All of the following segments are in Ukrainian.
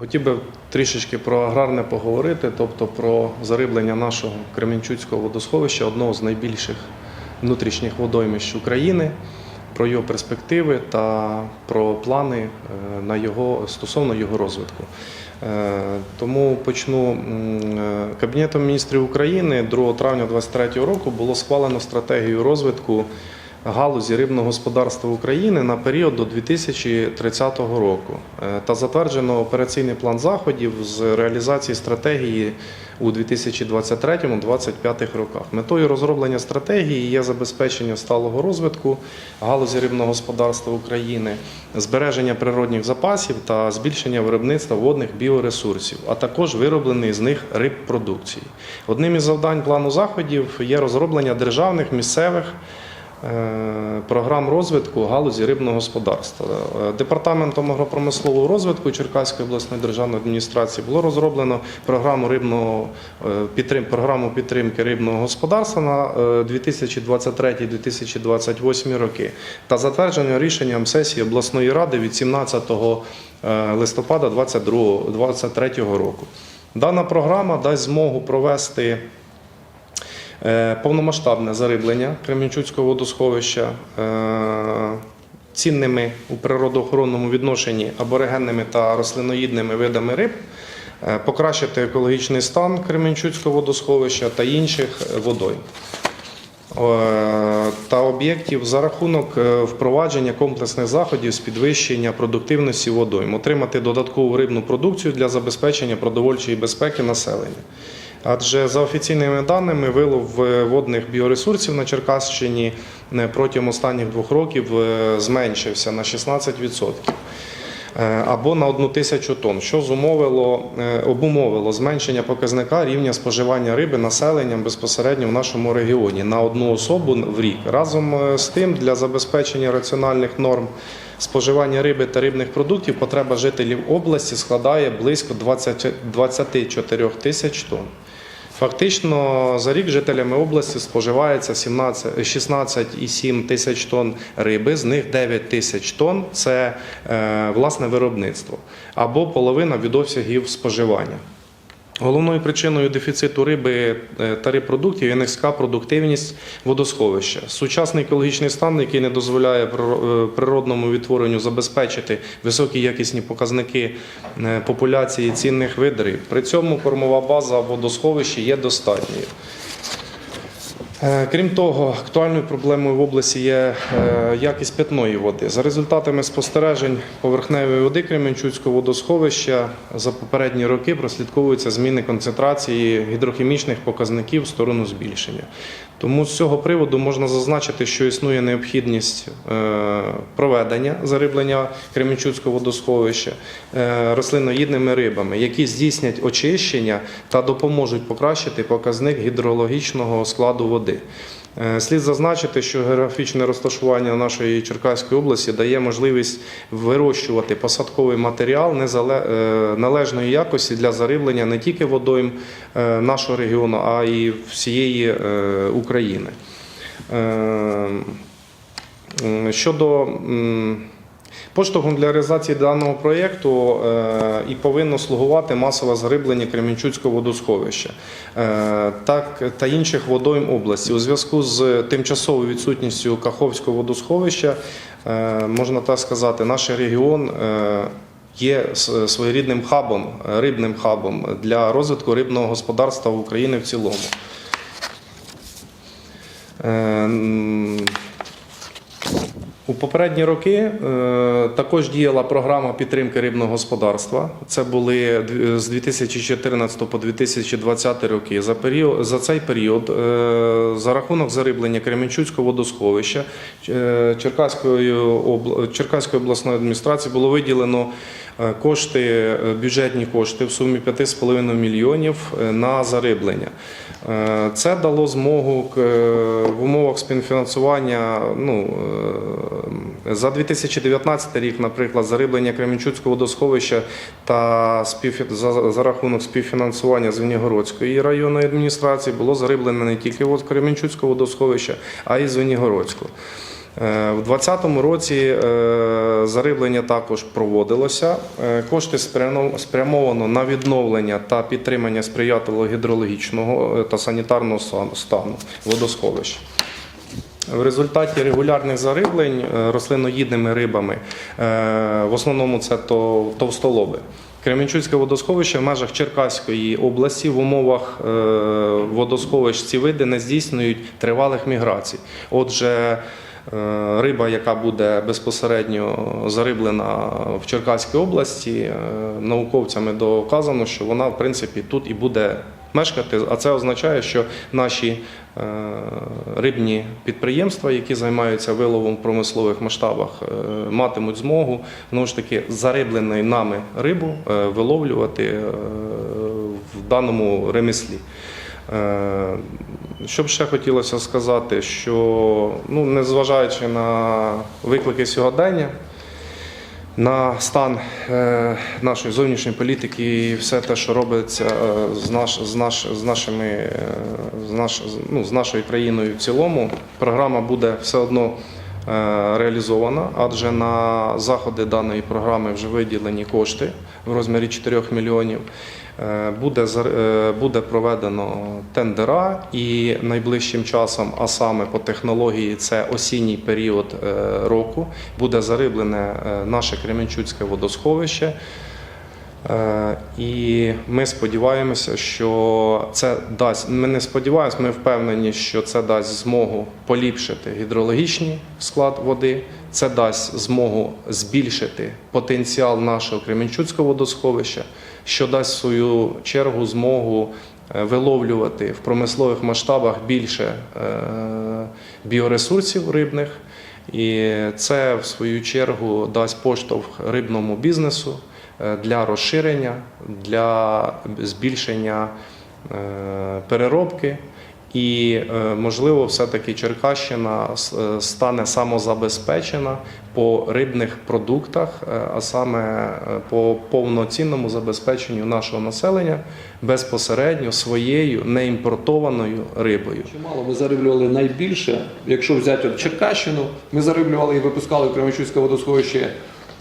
Хотів би трішечки про аграрне поговорити, тобто про зариблення нашого Кременчуцького водосховища, одного з найбільших внутрішніх водоймищ України, про його перспективи та про плани е, на його, стосовно його розвитку. Е, Тому почну е, Кабінетом міністрів України 2 травня 2023 року було схвалено стратегію розвитку галузі рибного господарства України на період до 2030 року Е, та затверджено операційний план заходів з реалізації стратегії у 2023-2025 роках. Метою розроблення стратегії є забезпечення сталого розвитку галузі рибного господарства України, збереження природних запасів та збільшення виробництва водних біоресурсів, а також вироблений з них рибпродукції. Одним із завдань плану заходів є розроблення державних місцевих програм розвитку галузі рибного господарства. Е, Департаментом агропромислового розвитку Черкаської обласної державної адміністрації було розроблено програму рибного е, підтрим, програму підтримки рибного господарства на е, 2023-2028 роки та затверджено рішенням сесії обласної ради від 17 е, листопада 2023 року. Дана програма дасть змогу провести Е, Повномасштабне зариблення Кременчуцького водосховища е, цінними у природоохоронному відношенні аборигенними та рослиноїдними видами риб, е, покращити екологічний стан Кременчуцького водосховища та інших водойм е, та об'єктів за рахунок е, впровадження комплексних заходів з підвищення продуктивності водойм, отримати додаткову рибну продукцію для забезпечення продовольчої безпеки населення. Адже за офіційними даними вилов е, водних біоресурсів на Черкащині е, протягом останніх двох років е, зменшився на 16% е, або на одну тисячу тонн, що зумовило, обумовило зменшення показника рівня споживання риби населенням безпосередньо в нашому регіоні на одну особу в рік. Разом з тим, для забезпечення раціональних норм споживання риби та рибних продуктів потреба жителів області складає близько 20 24 тисяч тонн. Фактично за рік жителями області споживається 17 16,7 тисяч тонн риби, з них 9 тисяч тонн це е, власне виробництво або половина від обсягів споживання. Головною причиною дефіциту риби е, та рибпродуктів є низька продуктивність водосховища. Сучасний екологічний стан, який не дозволяє е, природному відтворенню забезпечити високі якісні показники е, популяції цінних видів риб. При цьому кормова база водосховища є достатньою. Е, Крім того, актуальною проблемою в області є е, якість питної води. За результатами спостережень поверхневої води Кременчуцького водосховища за попередні роки прослідковуються зміни концентрації гідрохімічних показників в сторону збільшення. Тому з цього приводу можна зазначити, що існує необхідність е, проведення зариблення Кременчуцького водосховища е, рослиноїдними рибами, які здійснять очищення та допоможуть покращити показник гідрологічного складу води. Е, Слід зазначити, що географічне розташування нашої Черкаської області дає можливість вирощувати посадковий матеріал е, належної якості для зариблення не тільки водойм е, нашого регіону, а й всієї України. Щодо Поштовхом для реалізації даного проєкту е, і повинно слугувати масове зариблення Кременчуцького водосховища е, так, та інших водойм області. У зв'язку з тимчасовою відсутністю Каховського водосховища, е, можна так сказати, наш регіон є своєрідним хабом, рибним хабом для розвитку рибного господарства в Україні в цілому. У попередні роки е, також діяла програма підтримки рибного господарства. Це були з 2014 по 2020 роки. За період за цей період, е, за рахунок зариблення Кременчуцького водосховища е, Черкаської Черкаської обласної адміністрації було виділено кошти, бюджетні кошти в сумі 5,5 мільйонів на зариблення. Це дало змогу в умовах співфінансування. Ну, за 2019 рік, наприклад, зариблення Кременчуцького водосховища та за, за рахунок співфінансування Звенігородської районної адміністрації було зариблено не тільки Кременчуцького водосховища, а й Звенігородського. Е, В 2020 році е, зариблення також проводилося. Е, Кошти спрямовано на відновлення та підтримання сприятливого гідрологічного е, та санітарного стану водосховищ. В результаті регулярних зариблень е, рослиноїдними рибами, е, в основному це то- товстолоби. Кременчуцьке водосховище в межах Черкаської області в умовах е, водосховищ ці види не здійснюють тривалих міграцій. Отже, риба, яка буде безпосередньо зариблена в Черкаській області, науковцями доказано, що вона в принципі тут і буде мешкати. А це означає, що наші е, рибні підприємства, які займаються виловом в промислових масштабах, е, матимуть змогу знову ж таки зарибленої нами рибу е, виловлювати в даному ремеслі. Що б ще хотілося сказати, що ну, незважаючи на виклики сьогодення, на стан е, нашої зовнішньої політики і все те, що робиться е, з, наш, з, наш, з, нашими, е, з, наш, ну, з нашою країною в цілому, програма буде все одно реалізована, адже на заходи даної програми вже виділені кошти в розмірі 4 мільйонів. Е, Буде, е, буде проведено тендера і найближчим часом, а саме по технології, це осінній період е, року, буде зариблене е, наше Кременчуцьке водосховище. Е, І ми сподіваємося, що це дасть. Ми не сподіваємося, ми впевнені, що це дасть змогу поліпшити гідрологічний склад води. Це дасть змогу збільшити потенціал нашого Кременчуцького водосховища, що дасть в свою чергу змогу е, виловлювати в промислових масштабах більше е, біоресурсів рибних. І це в свою чергу дасть поштовх рибному бізнесу для розширення, для збільшення е, переробки. І, е, можливо, все-таки Черкащина е, стане самозабезпечена по рибних продуктах, е, а саме е, по повноцінному забезпеченню нашого населення безпосередньо своєю неімпортованою рибою. Чимало ми зариблювали найбільше. Якщо взяти Черкащину, ми зариблювали і випускали Кременчуцьке водосховище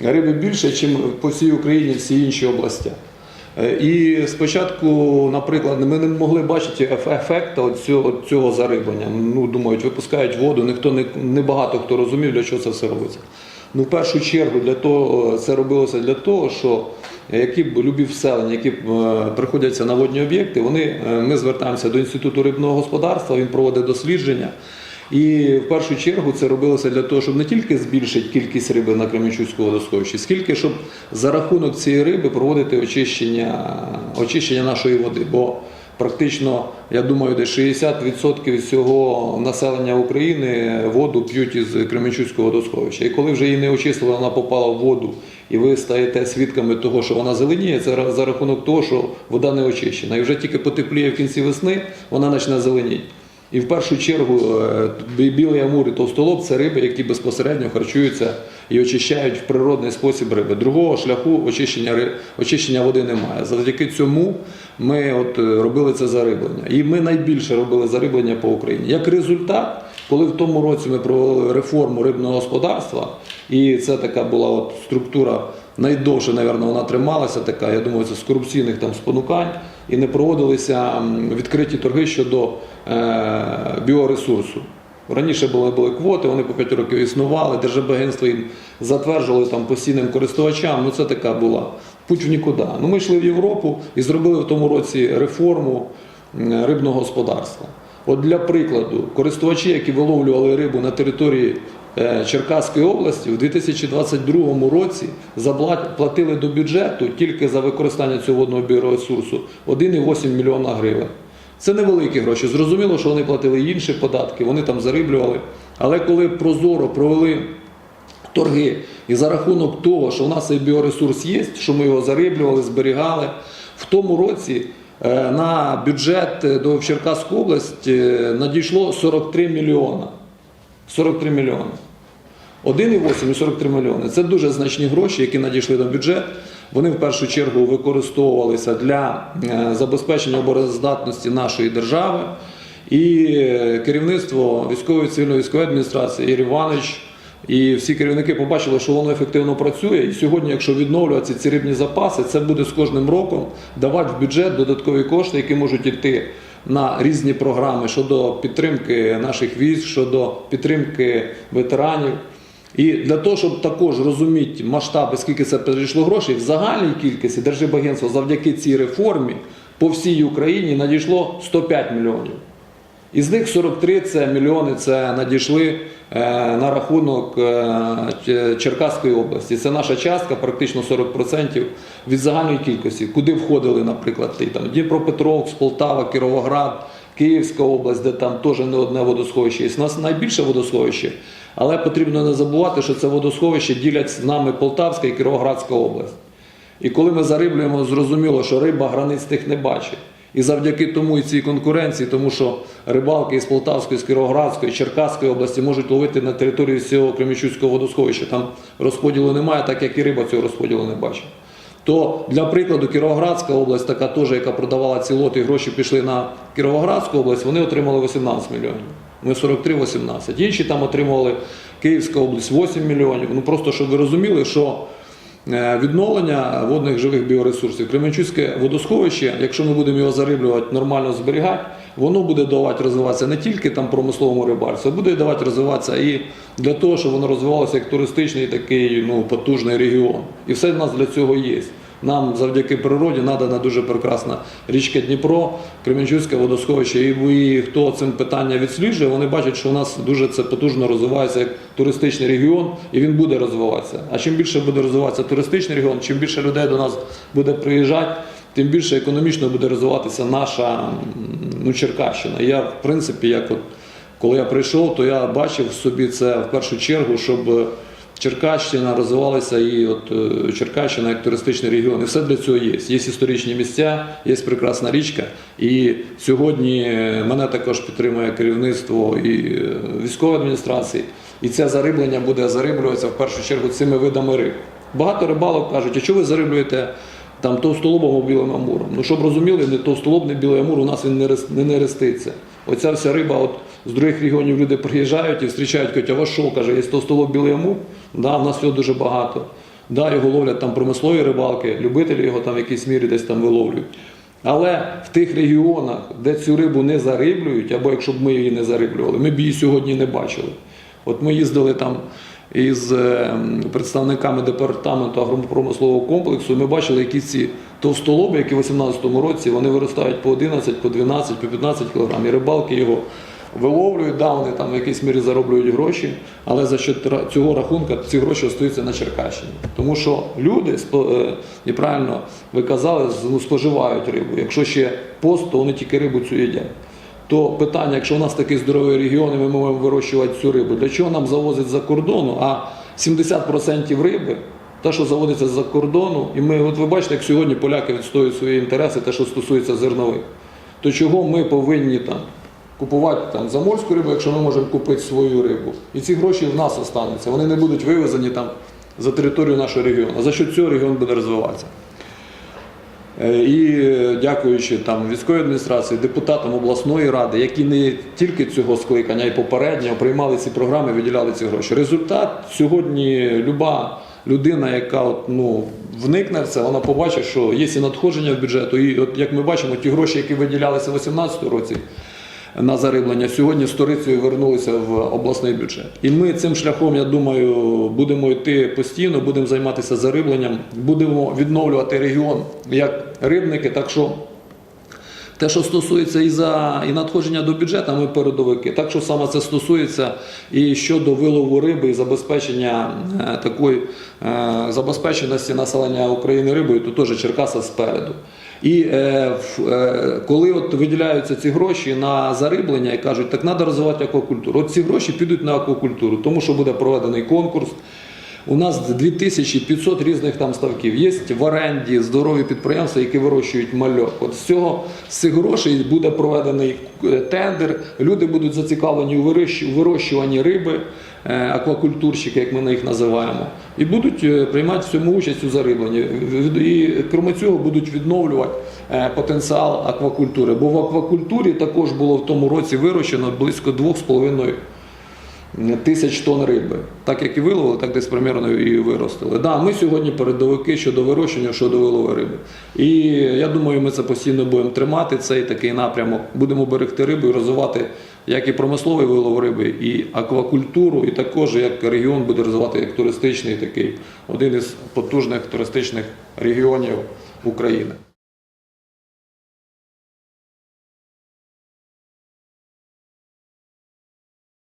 риби більше, ніж по всій Україні всі інші області. Е, І спочатку, наприклад, ми не могли бачити еф- ефекту цього, цього зариблення. Ну, думають, випускають воду, ніхто не, не багато хто розумів, для чого це все робиться. Ну, в першу чергу, для того це робилося для того, що які б любі вселення, які е, приходяться на водні об'єкти, вони е, ми звертаємося до інституту рибного господарства. Він проводить дослідження. І в першу чергу це робилося для того, щоб не тільки збільшити кількість риби на Кременчуцькому водосховищі, скільки щоб за рахунок цієї риби проводити очищення, очищення нашої води. Бо практично, я думаю, десь 60% всього населення України воду п'ють із Кременчуцького водосховища. І коли вже її не очистили, вона попала в воду, і ви стаєте свідками того, що вона зеленіє, це за рахунок того, що вода не очищена. І вже тільки потепліє в кінці весни, вона почне зеленіти. І в першу чергу е, білий амур і товстолоб це риби, які безпосередньо харчуються і очищають в природний спосіб риби. Другого шляху очищення, очищення води немає. Завдяки цьому ми от е, робили це зариблення. І ми найбільше робили зариблення по Україні. Як результат, коли в тому році ми провели реформу рибного господарства, і це така була от структура найдовше, напевно, вона трималася така, я думаю, це з корупційних там спонукань, і не проводилися відкриті торги щодо е, біоресурсу. Раніше були, були квоти, вони по 5 років існували, Держбагентство їм затверджували там постійним користувачам. Ну це така була путь в нікуди. Ну ми йшли в Європу і зробили в тому році реформу рибного господарства. От для прикладу, користувачі, які виловлювали рибу на території Черкаської області, у 2022 році забла- платили до бюджету тільки за використання цього водного біоресурсу 1,8 мільйона гривень. Це невеликі гроші. Зрозуміло, що вони платили інші податки, вони там зариблювали. Але коли прозоро провели торги, і за рахунок того, що в нас цей біоресурс є, що ми його зариблювали, зберігали, в тому році е, на бюджет е, в Черкаську область е, надійшло 43 мільйона. 43 мільйони. 1,8 і 43 мільйони. Це дуже значні гроші, які надійшли на бюджет. Вони в першу чергу використовувалися для е, забезпечення обороноздатності нашої держави. І е, керівництво військової цивільної військової адміністрації Ігор Іванович І всі керівники побачили, що воно ефективно працює. І сьогодні, якщо відновлювати ці рибні запаси, це буде з кожним роком давати в бюджет додаткові кошти, які можуть йти на різні програми щодо підтримки наших військ, щодо підтримки ветеранів. І для того, щоб також розуміти масштаби, скільки це перейшло грошей, в загальній кількості Держибагентства завдяки цій реформі по всій Україні надійшло 105 мільйонів. Із них 43 це мільйони це надійшли е, на рахунок е, Черкаської області. Це наша частка, практично 40% від загальної кількості, куди входили, наприклад, і там Дніпропетровськ, Полтава, Кіровоград, Київська область, де там теж не одне водосховище. є. У нас найбільше водосховище, але потрібно не забувати, що це водосховище ділять з нами Полтавська і Кіровоградська область. І коли ми зариблюємо, зрозуміло, що риба границь тих не бачить. І завдяки тому і цій конкуренції, тому що рибалки із Полтавської, з Кіровоградської, Черкаської області можуть ловити на території всього Кремічуцького водосховища. Там розподілу немає, так як і риба цього розподілу не бачить. То для прикладу Кіровоградська область, така теж, яка продавала ці лоти, гроші пішли на Кіровоградську область, вони отримали 18 мільйонів. Ми 43-18. Інші там отримували Київська область 8 мільйонів. Ну просто щоб ви розуміли, що Відновлення водних живих біоресурсів. Кременчуцьке водосховище, якщо ми будемо його зариблювати, нормально зберігати, воно буде давати розвиватися не тільки там промисловому рибальству, а буде давати розвиватися і для того, щоб воно розвивалося як туристичний такий ну, потужний регіон. І все в нас для цього є. Нам завдяки природі надана дуже прекрасна річка Дніпро, Кременчуцьке водосховище. І, хто цим питання відсліджує, вони бачать, що у нас дуже це потужно розвивається як туристичний регіон, і він буде розвиватися. А чим більше буде розвиватися туристичний регіон, чим більше людей до нас буде приїжджати, тим більше економічно буде розвиватися наша ну, Черкащина. Я, в принципі, як от коли я прийшов, то я бачив собі це в першу чергу, щоб Черкащина розвивалася і от е, Черкащина як туристичний регіон. І все для цього є. Є історичні місця, є прекрасна річка. І сьогодні мене також підтримує керівництво і е, військової адміністрації. І це зариблення буде зариблюватися в першу чергу цими видами риб. Багато рибалок кажуть, а чого ви зариблюєте там товстолобом або білим амуром? Ну щоб розуміли, не товстолоб, не білий амур у нас він не не нереститься. Оця вся риба, от з других регіонів люди приїжджають і зустрічають, кажуть, а що, каже, є товстолоб білий амур? Да, в нас його дуже багато. Да, його ловлять там промислові рибалки, любителі його там в якійсь мірі десь там виловлюють. Але в тих регіонах, де цю рибу не зариблюють, або якщо б ми її не зариблювали, ми б її сьогодні не бачили. От ми їздили там із е, представниками департаменту агропромислового комплексу, ми бачили, які ці товстолоби, які в 2018 році вони виростають по 11, по 12, по 15 кг. І рибалки його виловлюють, да, там в якійсь мірі зароблюють гроші, але за цього рахунка ці гроші остаються на Черкащині. Тому що люди, е, і правильно ви казали, ну, споживають рибу. Якщо ще пост, то вони тільки рибу цю їдять. То питання, якщо у нас такий здоровий регіон, і ми можемо вирощувати цю рибу, для чого нам завозять за кордону? А 70% риби, те, що заводиться з-за кордону, і ми, от ви бачите, як сьогодні поляки відстоюють свої інтереси, те, що стосується зернових, то чого ми повинні там купувати там заморську рибу, якщо ми можемо купити свою рибу? І ці гроші в нас остануться, вони не будуть вивезені там за територію нашого регіону. За що цього регіон буде розвиватися? Е, І е, дякуючи там військовій адміністрації, депутатам обласної ради, які не тільки цього скликання, а й попереднього приймали ці програми, виділяли ці гроші. Результат сьогодні люба людина, яка от, ну, вникне в це, вона побачить, що є і надходження в бюджету. І от як ми бачимо, ті гроші, які виділялися у 2018 році. На зариблення сьогодні сторицею вернулися в обласний бюджет. І ми цим шляхом, я думаю, будемо йти постійно, будемо займатися зарибленням, будемо відновлювати регіон як рибники. Так що те, що стосується і за і надходження до бюджету, ми передовики. Так що саме це стосується і щодо вилову риби і забезпечення е, такої е, забезпеченості населення України рибою, то теж Черкаса спереду. І е, е, коли от виділяються ці гроші на зариблення і кажуть, так треба розвивати аквакультуру. От ці гроші підуть на аквакультуру, тому що буде проведений конкурс. У нас 2500 різних там ставків. Є в оренді здорові підприємства, які вирощують мальок. От з цього з цих грошей буде проведений е, тендер. Люди будуть зацікавлені у вирощ- вирощуванні риби, аквакультурщики, як ми на їх називаємо, і будуть е, приймати в цьому участь у зарибленні. І крім цього будуть відновлювати е, потенціал аквакультури. Бо в аквакультурі також було в тому році вирощено близько 2,5 тисяч тонн риби. Так як і виловили, так десь примерно і виростили. Да, ми сьогодні передовики щодо вирощення, щодо вилову риби. І я думаю, ми це постійно будемо тримати, цей такий напрямок. Будемо берегти рибу і розвивати як і промисловий вилов риби, і аквакультуру, і також як регіон буде розвивати як туристичний такий, один із потужних туристичних регіонів України.